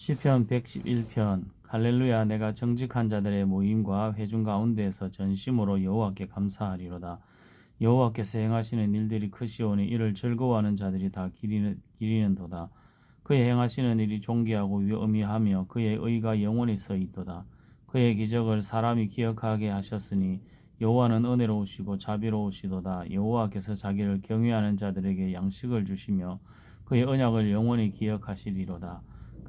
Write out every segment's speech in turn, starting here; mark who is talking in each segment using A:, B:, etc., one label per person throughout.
A: 시편 111편 할렐루야 내가 정직한 자들의 모임과 회중 가운데에서 전심으로 여호와께 감사하리로다. 여호와께서 행하시는 일들이 크시오니 이를 즐거워하는 자들이 다 기리는, 기리는 도다. 그의 행하시는 일이 존귀하고 위엄이하며 그의 의가 영원히 서 있도다. 그의 기적을 사람이 기억하게 하셨으니 여호와는 은혜로우시고 자비로우시도다. 여호와께서 자기를 경외하는 자들에게 양식을 주시며 그의 언약을 영원히 기억하시리로다.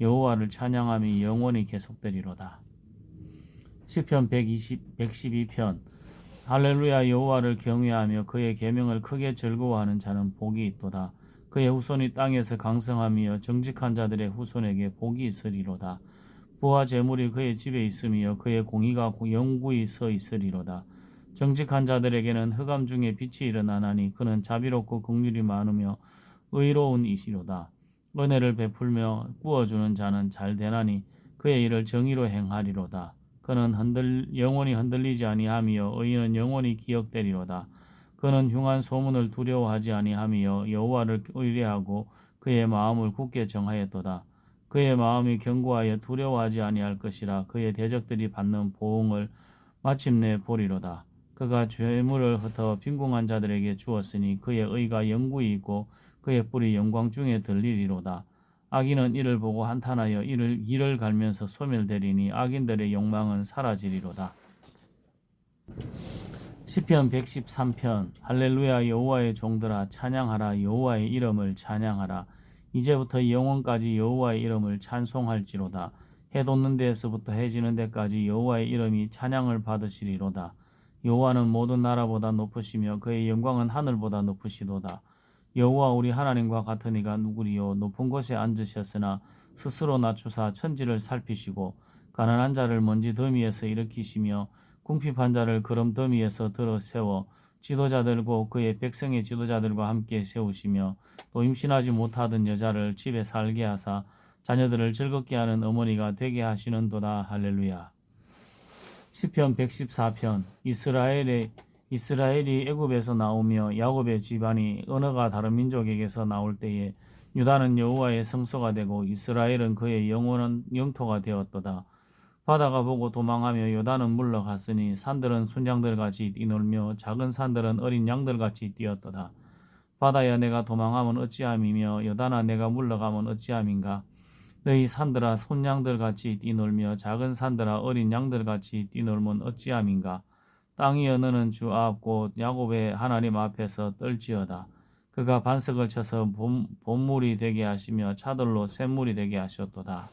A: 여호와를 찬양함이 영원히 계속되리로다. 시편 120 112편 할렐루야 여호와를 경외하며 그의 계명을 크게 즐거워하는 자는 복이 있도다. 그의 후손이 땅에서 강성하며 정직한 자들의 후손에게 복이 있으리로다. 부와 재물이 그의 집에 있으며 그의 공의가 영구히 서 있으리로다. 정직한 자들에게는 흑암 중에 빛이 일어나나니 그는 자비롭고 긍휼이 많으며 의로운 이시로다. 은혜를 베풀며 구워주는 자는 잘 되나니 그의 일을 정의로 행하리로다. 그는 흔들 영원히 흔들리지 아니하며 의인은 영원히 기억되리로다. 그는 흉한 소문을 두려워하지 아니하며 여호와를 의뢰하고 그의 마음을 굳게 정하였도다. 그의 마음이 견고하여 두려워하지 아니할 것이라 그의 대적들이 받는 보응을 마침내 보리로다. 그가 죄물을 흩어 빈궁한 자들에게 주었으니 그의 의가 영구히 있고 그의 뿔이 영광 중에 들리리로다. 악인은 이를 보고 한탄하여 이를 길을 갈면서 소멸되리니 악인들의 욕망은 사라지리로다. 시편 113편. 할렐루야 여호와의 종들아 찬양하라. 여호와의 이름을 찬양하라. 이제부터 영원까지 여호와의 이름을 찬송할지로다. 해 돋는 데에서부터 해 지는 데까지 여호와의 이름이 찬양을 받으시리로다. 여호와는 모든 나라보다 높으시며 그의 영광은 하늘보다 높으시도다 여호와 우리 하나님과 같은 이가 누구리요? 높은 곳에 앉으셨으나 스스로 낮추사 천지를 살피시고 가난한 자를 먼지 더미에서 일으키시며 궁핍한 자를 그럼 더미에서 들어 세워 지도자들고 그의 백성의 지도자들과 함께 세우시며 또 임신하지 못하던 여자를 집에 살게 하사 자녀들을 즐겁게 하는 어머니가 되게 하시는도다. 할렐루야. 시편 114편. 이스라엘의 이스라엘이 애굽에서 나오며 야곱의 집안이 언어가 다른 민족에게서 나올 때에 유다는 여호와의 성소가 되고 이스라엘은 그의 영원한 영토가 되었도다. 바다가 보고 도망하며 요단은 물러갔으니 산들은 순양들 같이 뛰놀며 작은 산들은 어린 양들 같이 뛰었도다. 바다야 내가 도망하면 어찌함이며 여단아 내가 물러가면 어찌함인가. 너희 산들아 손양들 같이 뛰놀며 작은 산들아 어린 양들 같이 뛰놀면 어찌함인가. 땅이여 너는 주 앞 곧 야곱의 하나님 앞에서 떨지어다. 그가 반석을 쳐서 본, 본물이 되게 하시며 차들로 샘물이 되게 하셨도다.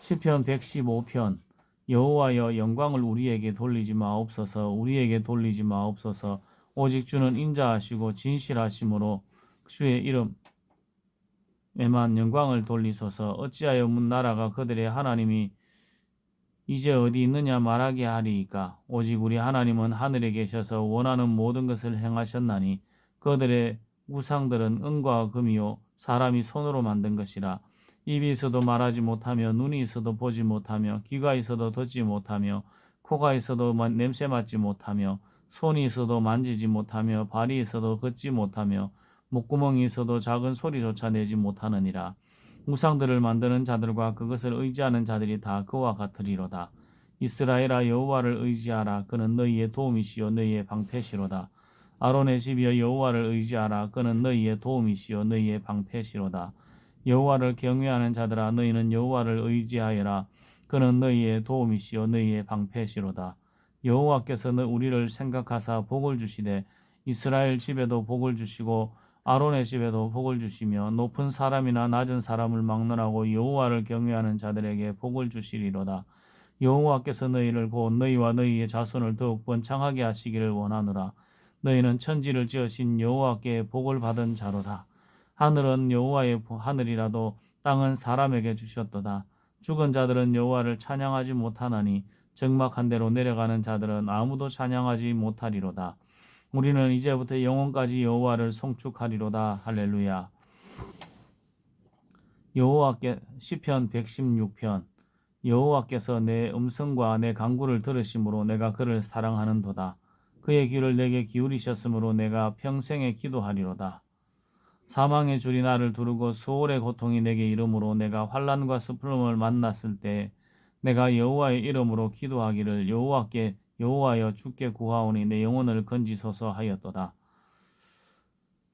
A: 시편 115편 여호와여 영광을 우리에게 돌리지 마옵소서 우리에게 돌리지 마옵소서 오직 주는 인자하시고 진실하심으로 주의 이름에만 영광을 돌리소서 어찌하여 문 나라가 그들의 하나님이 이제 어디 있느냐 말하게 하리이까 오직 우리 하나님은 하늘에 계셔서 원하는 모든 것을 행하셨나니 그들의 우상들은 은과 금이요 사람이 손으로 만든 것이라 입이 있어도 말하지 못하며 눈이 있어도 보지 못하며 귀가 있어도 듣지 못하며 코가 있어도 냄새 맡지 못하며 손이 있어도 만지지 못하며 발이 있어도 걷지 못하며 목구멍이 있어도 작은 소리조차 내지 못하느니라. 우상들을 만드는 자들과 그것을 의지하는 자들이 다 그와 같으리로다. 이스라엘아 여호와를 의지하라. 그는 너희의 도움이시요 너희의 방패시로다. 아론의 집이여 여호와를 의지하라. 그는 너희의 도움이시요 너희의 방패시로다. 여호와를 경외하는 자들아 너희는 여호와를 의지하여라 그는 너희의 도움이시요 너희의 방패시로다 여호와께서 는 우리를 생각하사 복을 주시되 이스라엘 집에도 복을 주시고 아론의 집에도 복을 주시며 높은 사람이나 낮은 사람을 막론하고 여호와를 경외하는 자들에게 복을 주시리로다 여호와께서 너희를 곧 너희와 너희의 자손을 더욱 번창하게 하시기를 원하노라 너희는 천지를 지으신 여호와께 복을 받은 자로다 하늘은 여호와의 하늘이라도 땅은 사람에게 주셨도다. 죽은 자들은 여호와를 찬양하지 못하나니 적막한 대로 내려가는 자들은 아무도 찬양하지 못하리로다. 우리는 이제부터 영원까지 여호와를 송축하리로다. 할렐루야. 여호와께 시편 116편 여호와께서 내 음성과 내 간구를 들으심으로 내가 그를 사랑하는도다. 그의 귀를 내게 기울이셨으므로 내가 평생에 기도하리로다. 사망의 줄이 나를 두르고 수월의 고통이 내게 이름으로 내가 환란과 슬픔을 만났을 때 내가 여호와의 이름으로 기도하기를 여호와께 여호와여 주께 구하오니 내 영혼을 건지소서 하였도다.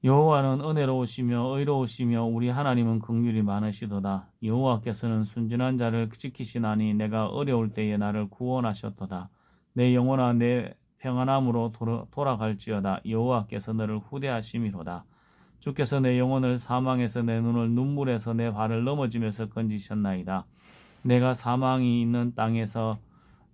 A: 여호와는 은혜로우시며 의로우시며 우리 하나님은 긍휼이 많으시도다. 여호와께서는 순진한 자를 지키시나니 내가 어려울 때에 나를 구원하셨도다. 내 영혼아 내 평안함으로 돌아 갈지어다. 여호와께서 너를 후대하심이로다. 주께서 내 영혼을 사망에서 내 눈을 눈물에서 내 발을 넘어지면서 건지셨나이다. 내가 사망이 있는 땅에서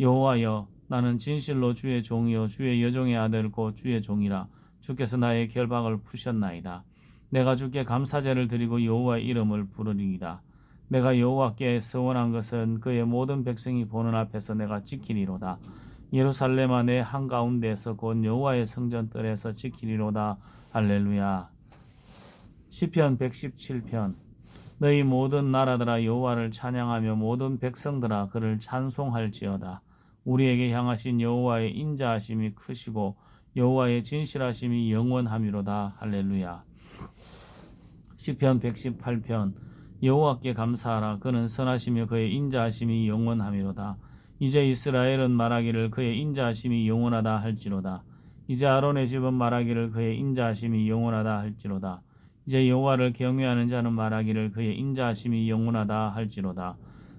A: 여호와여 나는 진실로 주의 종이요 주의 여종의 아들 곧 주의 종이라 주께서 나의 결박을 푸셨나이다. 내가 주께 감사제를 드리고 여호와의 이름을 부르리이다. 내가 여호와께 서원한 것은 그의 모든 백성이 보는 앞에서 내가 지키리로다. 예루살렘아 내 한가운데에서 곧 여호와의 성전 뜰에서 지키리로다. 할렐루야. 시편 117편 너희 모든 나라들아 여호와를 찬양하며 모든 백성들아 그를 찬송할지어다. 우리에게 향하신 여호와의 인자하심이 크시고 여호와의 진실하심이 영원함이로다. 할렐루야. 시편 118편 여호와께 감사하라 그는 선하시며 그의 인자하심이 영원함이로다. 이제 이스라엘은 말하기를 그의 인자하심이 영원하다 할지로다. 이제 아론의 집은 말하기를 그의 인자하심이 영원하다 할지로다. 이제 여호와를 경외하는 자는 말하기를 그의 인자하심이 영원하다 할지로다.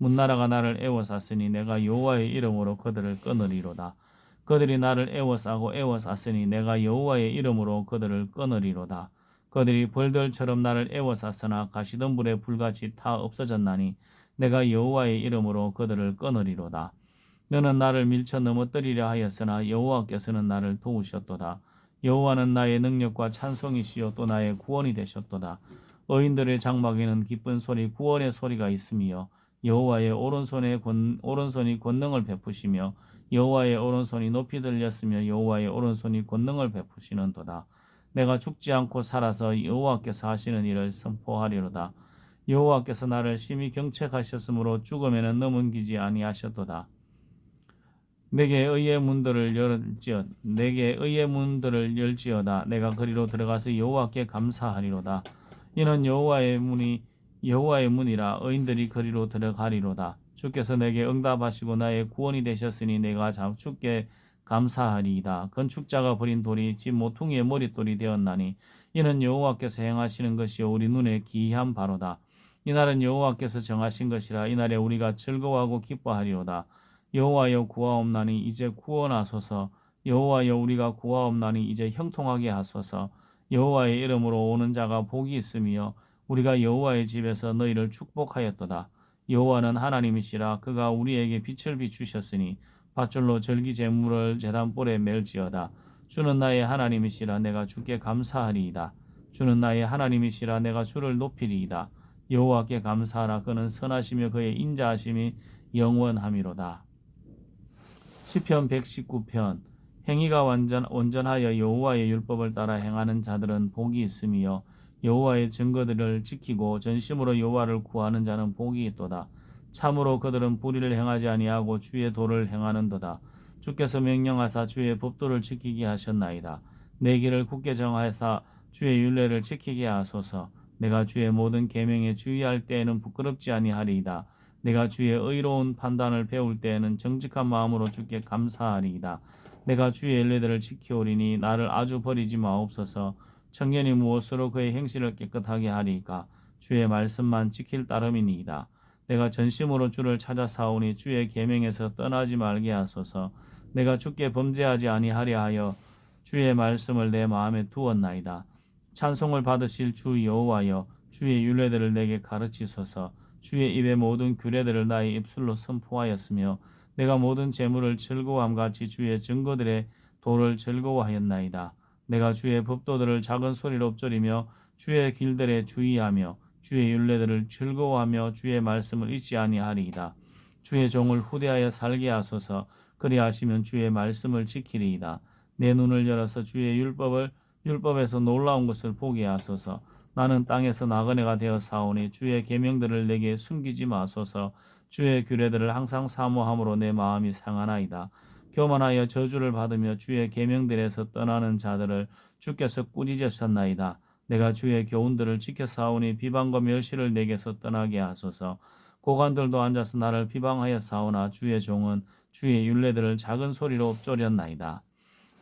A: 문나라가 나를 애워쌌으니 내가 여호와의 이름으로 그들을 끊으리로다. 그들이 나를 애워싸고 애워쌌으니 내가 여호와의 이름으로 그들을 끊으리로다. 그들이 벌들처럼 나를 애워쌌으나 가시던 불에 불같이 타 없어졌나니 내가 여호와의 이름으로 그들을 끊으리로다. 너는 나를 밀쳐 넘어뜨리려 하였으나 여호와께서는 나를 도우셨도다. 여호와는 나의 능력과 찬송이시요 또 나의 구원이 되셨도다. 어인들의 장막에는 기쁜 소리 구원의 소리가 있으며 여호와의 오른손에 권, 오른손이 권능을 베푸시며 여호와의 오른손이 높이 들렸으며 여호와의 오른손이 권능을 베푸시는도다. 내가 죽지 않고 살아서 여호와께서 하시는 일을 선포하리로다. 여호와께서 나를 심히 경책하셨으므로 죽음에는 넘은기지 아니하셨도다. 내게 의의 문들을 열지어 내게 의의 문들을 열지어다. 내가 그리로 들어가서 여호와께 감사하리로다. 이는 여호와의 문이 여호와의 문이라 의인들이 거리로 들어가리로다. 주께서 내게 응답하시고 나의 구원이 되셨으니 내가 주께 감사하리이다. 건축자가 버린 돌이 집 모퉁이의 머릿돌이 되었나니 이는 여호와께서 행하시는 것이요 우리 눈에 기이한 바로다. 이날은 여호와께서 정하신 것이라 이날에 우리가 즐거워하고 기뻐하리로다. 여호와여 구하옵나니 이제 구원하소서. 여호와여 우리가 구하옵나니 이제 형통하게 하소서. 여호와의 이름으로 오는 자가 복이 있으며 우리가 여호와의 집에서 너희를 축복하였도다. 여호와는 하나님이시라 그가 우리에게 빛을 비추셨으니 밧줄로 절기 제물을 제단볼에 멜지어다. 주는 나의 하나님이시라 내가 주께 감사하리이다. 주는 나의 하나님이시라 내가 주를 높이리이다. 여호와께 감사하라 그는 선하시며 그의 인자하심이 영원함이로다. 시편 119편 행위가 완전 온전하여 여호와의 율법을 따라 행하는 자들은 복이 있으며 여호와의 증거들을 지키고 전심으로 여호와를 구하는 자는 복이 있도다. 참으로 그들은 불의를 행하지 아니하고 주의 도를 행하는도다. 주께서 명령하사 주의 법도를 지키게 하셨나이다. 내 길을 굳게 정하사 주의 윤례를 지키게 하소서. 내가 주의 모든 계명에 주의할 때에는 부끄럽지 아니하리이다. 내가 주의 의로운 판단을 배울 때에는 정직한 마음으로 주께 감사하리이다. 내가 주의 윤례들을 지키오리니 나를 아주 버리지 마옵소서. 청년이 무엇으로 그의 행실을 깨끗하게 하리이까? 주의 말씀만 지킬 따름이니이다. 내가 전심으로 주를 찾아 사오니 주의 계명에서 떠나지 말게 하소서. 내가 주께 범죄하지 아니하려 하여 주의 말씀을 내 마음에 두었나이다. 찬송을 받으실 주 여호와여 주의 율례들을 내게 가르치소서. 주의 입의 모든 규례들을 나의 입술로 선포하였으며 내가 모든 재물을 즐거워함 같이 주의 증거들의 도를 즐거워하였나이다. 내가 주의 법도들을 작은 소리로 엎조리며 주의 길들에 주의하며 주의 율례들을 즐거워하며 주의 말씀을 잊지 아니하리이다. 주의 종을 후대하여 살게 하소서. 그리하시면 주의 말씀을 지키리이다. 내 눈을 열어서 주의 율법을 율법에서 놀라운 것을 보게 하소서. 나는 땅에서 나그네가 되어 사오니 주의 계명들을 내게 숨기지 마소서. 주의 규례들을 항상 사모함으로 내 마음이 상하나이다. 교만하여 저주를 받으며 주의 계명들에서 떠나는 자들을 주께서 꾸짖으셨나이다. 내가 주의 교훈들을 지켜 사오니 비방과 멸시를 내게서 떠나게 하소서. 고관들도 앉아서 나를 비방하여 사오나 주의 종은 주의 윤례들을 작은 소리로 엎조렸나이다.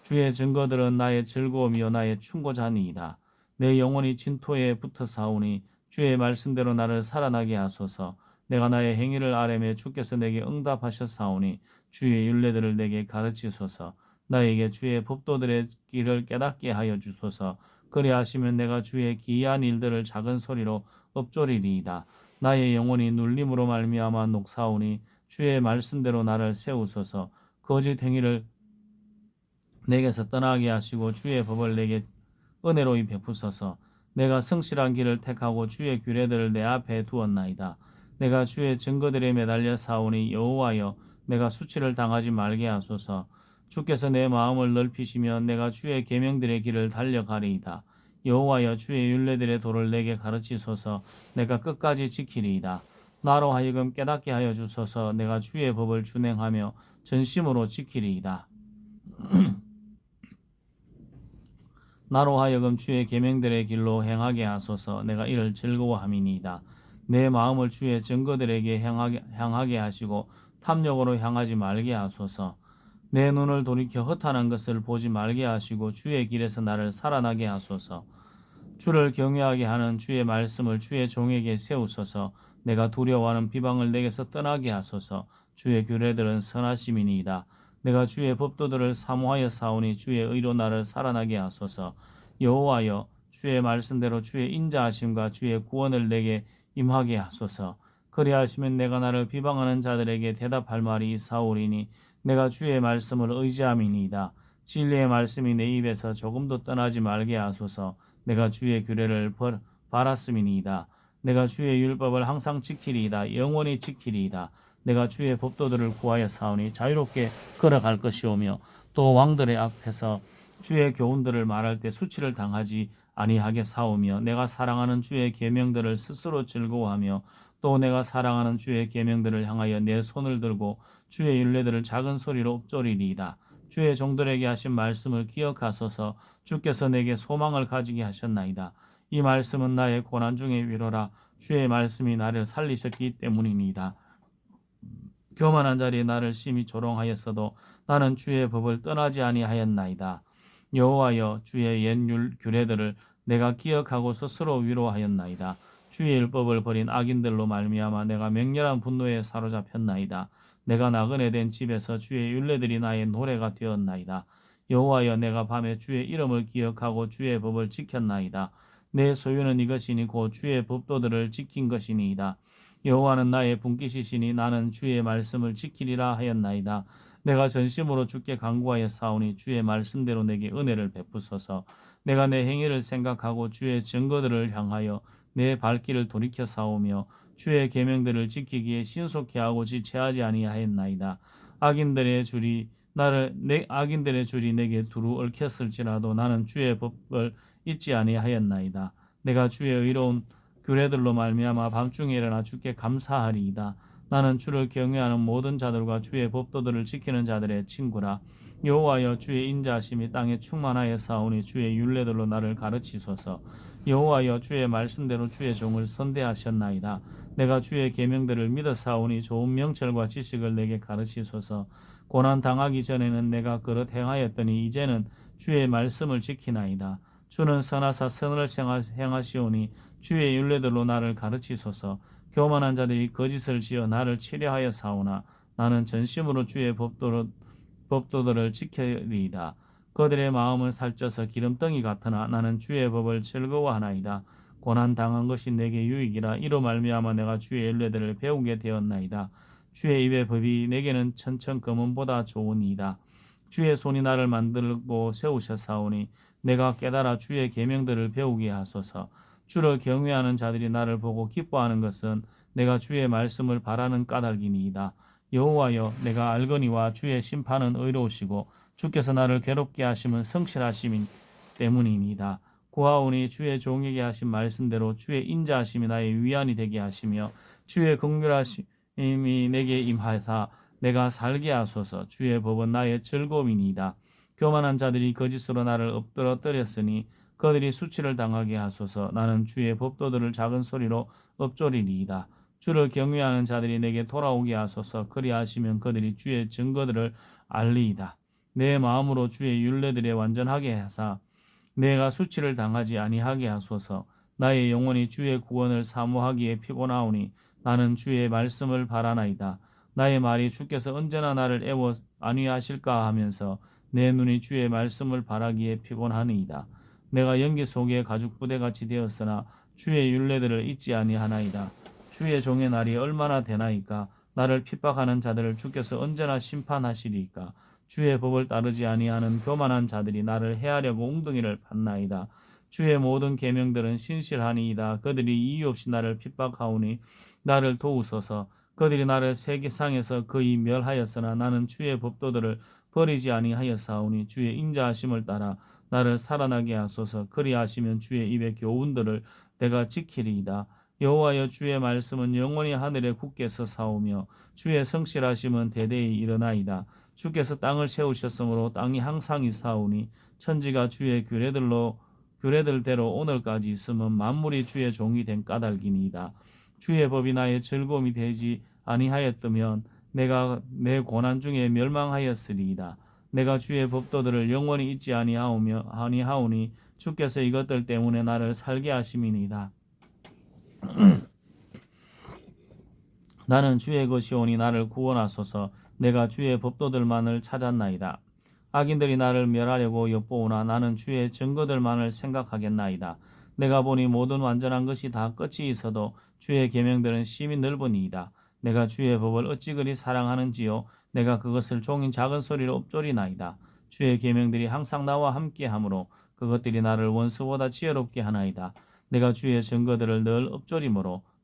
A: 주의 증거들은 나의 즐거움이요 나의 충고자니이다. 내 영혼이 진토에 붙어 사오니 주의 말씀대로 나를 살아나게 하소서. 내가 나의 행위를 아뢰매 주께서 내게 응답하셨사오니 주의 윤례들을 내게 가르치소서. 나에게 주의 법도들의 길을 깨닫게 하여 주소서. 그리하시면 내가 주의 기이한 일들을 작은 소리로 엎조리리이다. 나의 영혼이 눌림으로 말미암아 녹사오니 주의 말씀대로 나를 세우소서. 거짓 행위를 내게서 떠나게 하시고 주의 법을 내게 은혜로이 베푸소서. 내가 성실한 길을 택하고 주의 규례들을 내 앞에 두었나이다. 내가 주의 증거들에 매달려 사오니 여호와여 내가 수치를 당하지 말게 하소서. 주께서 내 마음을 넓히시면 내가 주의 계명들의 길을 달려가리이다. 여호와여 주의 윤례들의 도를 내게 가르치소서. 내가 끝까지 지키리이다. 나로 하여금 깨닫게 하여 주소서. 내가 주의 법을 준행하며 전심으로 지키리이다. 나로 하여금 주의 계명들의 길로 행하게 하소서. 내가 이를 즐거워함이니이다. 내 마음을 주의 증거들에게 향하게, 향하게 하시고 탐욕으로 향하지 말게 하소서. 내 눈을 돌이켜 허탄한 것을 보지 말게 하시고 주의 길에서 나를 살아나게 하소서. 주를 경외하게 하는 주의 말씀을 주의 종에게 세우소서. 내가 두려워하는 비방을 내게서 떠나게 하소서. 주의 규례들은 선하심이니이다. 내가 주의 법도들을 사모하여 사오니 주의 의로 나를 살아나게 하소서. 여호와여 주의 말씀대로 주의 인자하심과 주의 구원을 내게 임하게 하소서. 그리하시면 내가 나를 비방하는 자들에게 대답할 말이 있사오리니 내가 주의 말씀을 의지함이니이다. 진리의 말씀이 내 입에서 조금도 떠나지 말게 하소서. 내가 주의 규례를 벌, 바랐음이니이다. 내가 주의 율법을 항상 지키리이다. 영원히 지키리이다. 내가 주의 법도들을 구하여 사오니 자유롭게 걸어갈 것이오며 또 왕들의 앞에서 주의 교훈들을 말할 때 수치를 당하지 아니하게 사오며 내가 사랑하는 주의 계명들을 스스로 즐거워하며 또 내가 사랑하는 주의 계명들을 향하여 내 손을 들고 주의 윤례들을 작은 소리로 엎조리리이다. 주의 종들에게 하신 말씀을 기억하소서 주께서 내게 소망을 가지게 하셨나이다. 이 말씀은 나의 고난 중의 위로라 주의 말씀이 나를 살리셨기 때문이니이다. 교만한 자리에 나를 심히 조롱하였어도 나는 주의 법을 떠나지 아니하였나이다. 여호와여 주의 옛율 규례들을 내가 기억하고 스스로 위로하였나이다. 주의 율법을 버린 악인들로 말미암아 내가 맹렬한 분노에 사로잡혔나이다. 내가 나그네 된 집에서 주의 율례들이 나의 노래가 되었나이다. 여호와여 내가 밤에 주의 이름을 기억하고 주의 법을 지켰나이다. 내 소유는 이것이니 곧 주의 법도들을 지킨 것이니이다. 여호와는 나의 분깃이시니 나는 주의 말씀을 지키리라 하였나이다. 내가 전심으로 주께 간구하여 사오니 주의 말씀대로 내게 은혜를 베푸소서. 내가 내 행위를 생각하고 주의 증거들을 향하여 내 발길을 돌이켜 사오며 주의 계명들을 지키기에 신속히 하고 지체하지 아니하였나이다. 악인들의 줄이 나를 내 악인들의 줄이 내게 두루 얽혔을지라도 나는 주의 법을 잊지 아니하였나이다. 내가 주의 의로운 규례들로 말미암아 밤중에 일어나 주께 감사하리이다. 나는 주를 경외하는 모든 자들과 주의 법도들을 지키는 자들의 친구라. 여호와여 주의 인자하심이 땅에 충만하여 사오니 주의 율례들로 나를 가르치소서. 여호와여 주의 말씀대로 주의 종을 선대하셨나이다. 내가 주의 계명들을 믿어 사오니 좋은 명철과 지식을 내게 가르치소서. 고난 당하기 전에는 내가 그릇 행하였더니 이제는 주의 말씀을 지키나이다. 주는 선하사 선을 행하시오니 주의 율례들로 나를 가르치소서. 교만한 자들이 거짓을 지어 나를 치려하여 사오나 나는 전심으로 주의 법도를, 법도들을 지켜리이다. 그들의 마음은 살쪄서 기름덩이 같으나 나는 주의 법을 즐거워하나이다. 고난 당한 것이 내게 유익이라 이로 말미암아 내가 주의 율례들을 배우게 되었나이다. 주의 입의 법이 내게는 천천 금은보다 좋으니이다. 주의 손이 나를 만들고 세우셨사오니 내가 깨달아 주의 계명들을 배우게 하소서. 주를 경외하는 자들이 나를 보고 기뻐하는 것은 내가 주의 말씀을 바라는 까닭이니이다. 여호와여 내가 알거니와 주의 심판은 의로우시고 주께서 나를 괴롭게 하심은 성실하심인 때문이니이다. 고하오니 주의 종에게 하신 말씀대로 주의 인자하심이 나의 위안이 되게 하시며 주의 긍휼하심이 내게 임하사 내가 살게 하소서 주의 법은 나의 즐거움이니이다. 교만한 자들이 거짓으로 나를 엎드러뜨렸으니 그들이 수치를 당하게 하소서 나는 주의 법도들을 작은 소리로 엎조리리이다. 주를 경외하는 자들이 내게 돌아오게 하소서 그리하시면 그들이 주의 증거들을 알리이다. 내 마음으로 주의 율례들에 완전하게 하사 내가 수치를 당하지 아니하게 하소서 나의 영혼이 주의 구원을 사모하기에 피곤하오니 나는 주의 말씀을 바라나이다. 나의 말이 주께서 언제나 나를 애워 안위하실까 하면서 내 눈이 주의 말씀을 바라기에 피곤하니이다. 내가 연기 속에 가죽 부대같이 되었으나 주의 율례들을 잊지 아니하나이다. 주의 종의 날이 얼마나 되나이까 나를 핍박하는 자들을 주께서 언제나 심판하시리까 주의 법을 따르지 아니하는 교만한 자들이 나를 해하려고 웅덩이를 팠나이다. 주의 모든 계명들은 신실하니이다. 그들이 이유 없이 나를 핍박하오니 나를 도우소서. 그들이 나를 세계상에서 거의 멸하였으나 나는 주의 법도들을 버리지 아니하였사오니 주의 인자하심을 따라 나를 살아나게 하소서 그리하시면 주의 입의 교훈들을 내가 지키리이다. 여호와여 주의 말씀은 영원히 하늘에 굳게 서 사오며 주의 성실하심은 대대히 일어나이다. 주께서 땅을 세우셨으므로 땅이 항상 이사오니 천지가 주의 규례들로 규례들대로 오늘까지 있으면 만물이 주의 종이 된 까닭이니이다. 주의 법이 나의 즐거움이 되지 아니하였다면 내가 내 고난 중에 멸망하였으리이다. 내가 주의 법도들을 영원히 잊지 아니하오며 아니하오니 주께서 이것들 때문에 나를 살게 하심이니이다. 나는 주의 것이오니 나를 구원하소서 내가 주의 법도들만을 찾았나이다. 악인들이 나를 멸하려고 엿보오나 나는 주의 증거들만을 생각하겠나이다. 내가 보니 모든 완전한 것이 다 끝이 있어도 주의 계명들은 심히 넓으니이다. 내가 주의 법을 어찌 그리 사랑하는지요 내가 그것을 종인 작은 소리로 엎조리나이다. 주의 계명들이 항상 나와 함께하므로 그것들이 나를 원수보다 지혜롭게 하나이다. 내가 주의 증거들을 늘 엎조림으로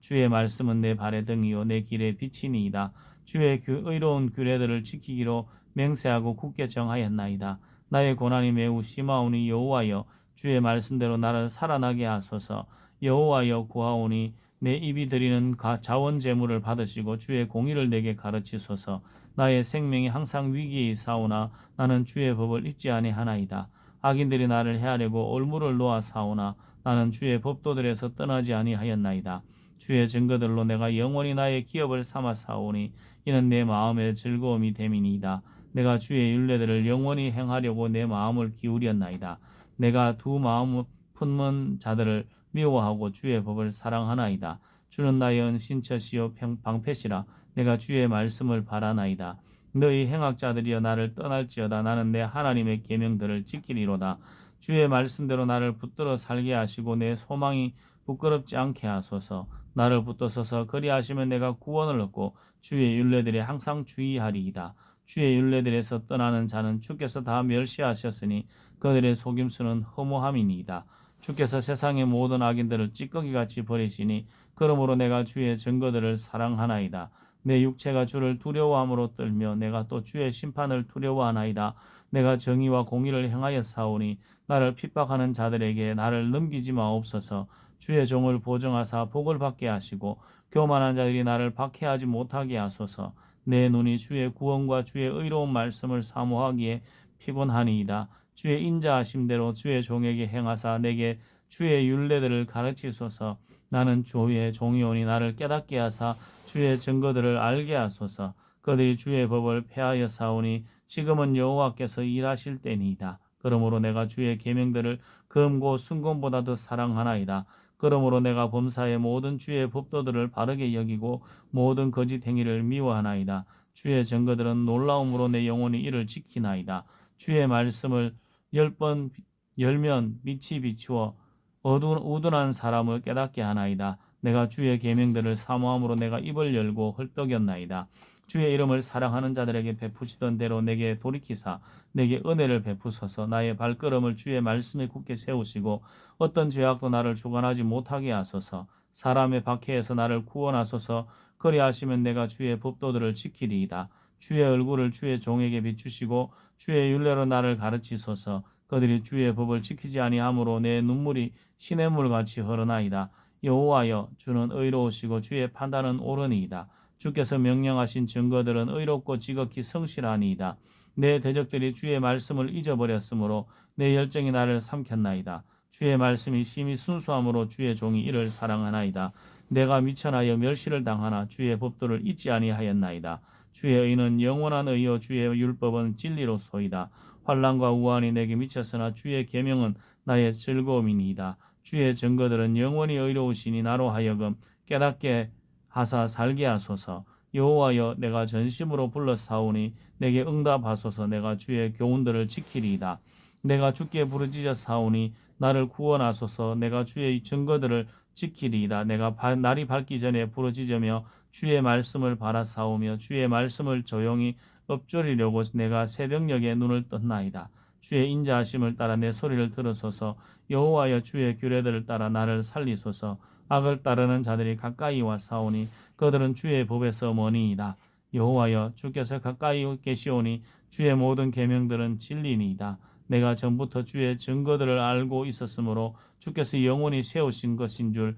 A: 주의 말씀은 내 발의 등이요 내 길의 빛이니이다. 주의 의로운 규례들을 지키기로 맹세하고 굳게 정하였나이다. 나의 고난이 매우 심하오니 여호와여 주의 말씀대로 나를 살아나게 하소서. 여호와여 구하오니 내 입이 드리는 자원 제물을 받으시고 주의 공의를 내게 가르치소서. 나의 생명이 항상 위기에 있사오나 나는 주의 법을 잊지 아니하나이다. 악인들이 나를 해하려고 올무를 놓아 사오나 나는 주의 법도들에서 떠나지 아니하였나이다. 주의 증거들로 내가 영원히 나의 기업을 삼아 사오니 이는 내 마음의 즐거움이 됨이니이다. 내가 주의 율례들을 영원히 행하려고 내 마음을 기울였나이다. 내가 두 마음 품은 자들을 미워하고 주의 법을 사랑하나이다. 주는 나의 은신처시요 방패시라 내가 주의 말씀을 바라나이다. 너희 행악자들이여 나를 떠날지어다 나는 내 하나님의 계명들을 지키리로다. 주의 말씀대로 나를 붙들어 살게 하시고 내 소망이 부끄럽지 않게 하소서. 나를 붙들어서 그리하시면 내가 구원을 얻고 주의 윤례들에 항상 주의하리이다. 주의 윤례들에서 떠나는 자는 주께서 다 멸시하셨으니 그들의 속임수는 허무함이니이다. 주께서 세상의 모든 악인들을 찌꺼기같이 버리시니 그러므로 내가 주의 증거들을 사랑하나이다. 내 육체가 주를 두려워함으로 떨며 내가 또 주의 심판을 두려워하나이다. 내가 정의와 공의를 행하여 사오니 나를 핍박하는 자들에게 나를 넘기지 마옵소서. 주의 종을 보정하사 복을 받게 하시고 교만한 자들이 나를 박해하지 못하게 하소서. 내 눈이 주의 구원과 주의 의로운 말씀을 사모하기에 피곤하니이다. 주의 인자하심대로 주의 종에게 행하사 내게 주의 윤례들을 가르치소서. 나는 주의 종이오니 나를 깨닫게 하사 주의 증거들을 알게 하소서. 그들이 주의 법을 폐하여 사오니 지금은 여호와께서 일하실 때니이다. 그러므로 내가 주의 계명들을 금고 순금보다 더 사랑하나이다. 그러므로 내가 범사의 모든 주의 법도들을 바르게 여기고 모든 거짓 행위를 미워하나이다. 주의 증거들은 놀라움으로 내 영혼이 이를 지키나이다. 주의 말씀을 열 번 열면 빛이 비추어 어두운 우둔한 사람을 깨닫게 하나이다. 내가 주의 계명들을 사모함으로 내가 입을 열고 헐떡였나이다. 주의 이름을 사랑하는 자들에게 베푸시던 대로 내게 돌이키사 내게 은혜를 베푸소서. 나의 발걸음을 주의 말씀에 굳게 세우시고 어떤 죄악도 나를 주관하지 못하게 하소서. 사람의 박해에서 나를 구원하소서. 그리하시면 내가 주의 법도들을 지키리이다. 주의 얼굴을 주의 종에게 비추시고 주의 윤례로 나를 가르치소서. 그들이 주의 법을 지키지 아니하므로 내 눈물이 시냇물 같이 흐르나이다. 여호와여 주는 의로우시고 주의 판단은 옳으니이다 주께서 명령하신 증거들은 의롭고 지극히 성실하니이다. 내 대적들이 주의 말씀을 잊어버렸으므로 내 열정이 나를 삼켰나이다. 주의 말씀이 심히 순수함으로 주의 종이 이를 사랑하나이다. 내가 미천하여 멸시를 당하나 주의 법도를 잊지 아니하였나이다. 주의 의는 영원한 의요 주의 율법은 진리로 소이다. 환란과 우환이 내게 미쳤으나 주의 계명은 나의 즐거움이니이다. 주의 증거들은 영원히 의로우시니 나로 하여금 깨닫게 하사 살게 하소서. 여호와여 내가 전심으로 불러 사오니 내게 응답하소서. 내가 주의 교훈들을 지키리이다. 내가 주께 부르짖어 사오니 나를 구원하소서. 내가 주의 증거들을 지키리이다. 내가 날이 밝기 전에 부르짖으며 주의 말씀을 바라 사오며 주의 말씀을 조용히 엎조리려고 내가 새벽녘에 눈을 떴나이다. 주의 인자하심을 따라 내 소리를 들으소서. 여호와여 주의 규례들을 따라 나를 살리소서. 악을 따르는 자들이 가까이 와 사오니 그들은 주의 법에서 머니이다. 여호와여 주께서 가까이 계시오니 주의 모든 계명들은 진리니이다. 내가 전부터 주의 증거들을 알고 있었으므로 주께서 영원히 세우신 것인 줄을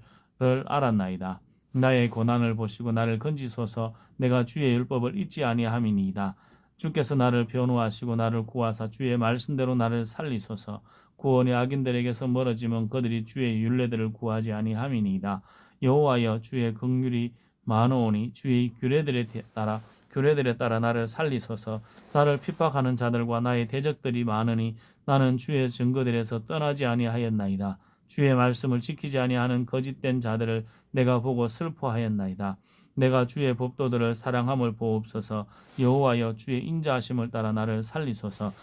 A: 알았나이다. 나의 고난을 보시고 나를 건지소서. 내가 주의 율법을 잊지 아니함이니이다 주께서 나를 변호하시고 나를 구하사 주의 말씀대로 나를 살리소서. 구원이 악인들에게서 멀어지면 그들이 주의 윤례들을 구하지 아니함이니이다. 여호와여 주의 긍휼이 많으오니 주의 규례들에 따라 규례들에 따라 나를 살리소서. 나를 핍박하는 자들과 나의 대적들이 많으니 나는 주의 증거들에서 떠나지 아니하였나이다. 주의 말씀을 지키지 아니하는 거짓된 자들을 내가 보고 슬퍼하였나이다. 내가 주의 법도들을 사랑함을 보옵소서. 여호와여 주의 인자하심을 따라 나를 살리소서.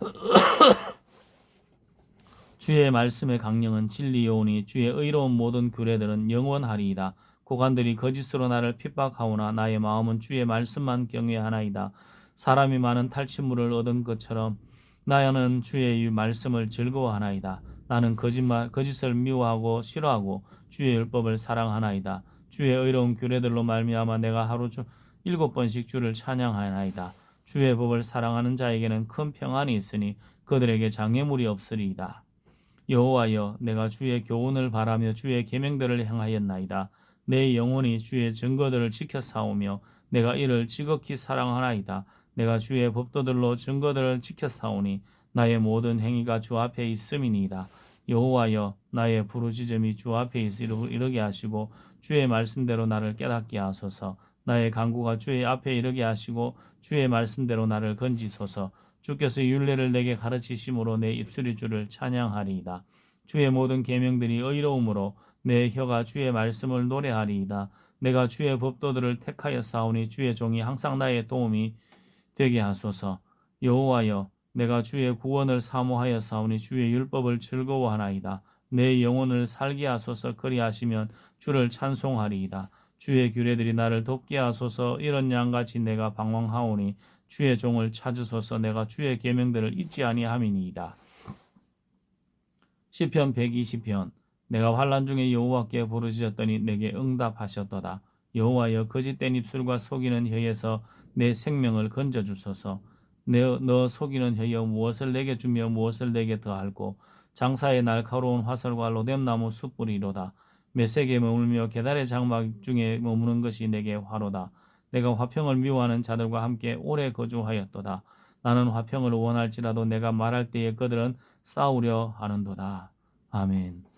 A: 주의 말씀의 강령은 진리요오니 주의 의로운 모든 규례들은 영원하리이다. 고관들이 거짓으로 나를 핍박하오나 나의 마음은 주의 말씀만 경외하나이다. 사람이 많은 탈취물을 얻은 것처럼 나는 주의 말씀을 즐거워하나이다. 나는 거짓말 거짓을 미워하고 싫어하고 주의 율법을 사랑하나이다 주의 의로운 규례들로 말미암아 내가 하루 중 일곱 번씩 주를 찬양하나이다. 주의 법을 사랑하는 자에게는 큰 평안이 있으니 그들에게 장애물이 없으리이다. 여호와여 내가 주의 교훈을 바라며 주의 계명들을 행하였나이다. 내 영혼이 주의 증거들을 지켜 싸우며 내가 이를 지극히 사랑하나이다. 내가 주의 법도들로 증거들을 지켜 싸우니 나의 모든 행위가 주 앞에 있음이니이다. 여호와여 나의 부르짖음이 주 앞에 이르게 하시고 주의 말씀대로 나를 깨닫게 하소서. 나의 간구가 주의 앞에 이르게 하시고 주의 말씀대로 나를 건지소서. 주께서 윤례를 내게 가르치심으로 내 입술이 주를 찬양하리이다. 주의 모든 계명들이 의로움으로 내 혀가 주의 말씀을 노래하리이다. 내가 주의 법도들을 택하여 싸우니 주의 종이 항상 나의 도움이 되게 하소서. 여호와여 내가 주의 구원을 사모하여 싸우니 주의 율법을 즐거워하나이다. 내 영혼을 살게 하소서 그리하시면 주를 찬송하리이다. 주의 규례들이 나를 돕게 하소서 이런 양같이 내가 방황하오니 주의 종을 찾으소서 내가 주의 계명들을 잊지 아니함이니이다. 시편 120편 내가 환란 중에 여호와께 부르짖었더니 내게 응답하셨도다. 여호와여 거짓된 입술과 속이는 혀에서 내 생명을 건져 주소서. 내, 너 속이는 혀여 무엇을 내게 주며 무엇을 내게 더할고 장사의 날카로운 화살과 로뎀나무 숯불이로다. 메색에 머물며 계달의 장막 중에 머무는 것이 내게 화로다. 내가 화평을 미워하는 자들과 함께 오래 거주하였도다. 나는 화평을 원할지라도 내가 말할 때에 그들은 싸우려 하는도다. 아멘.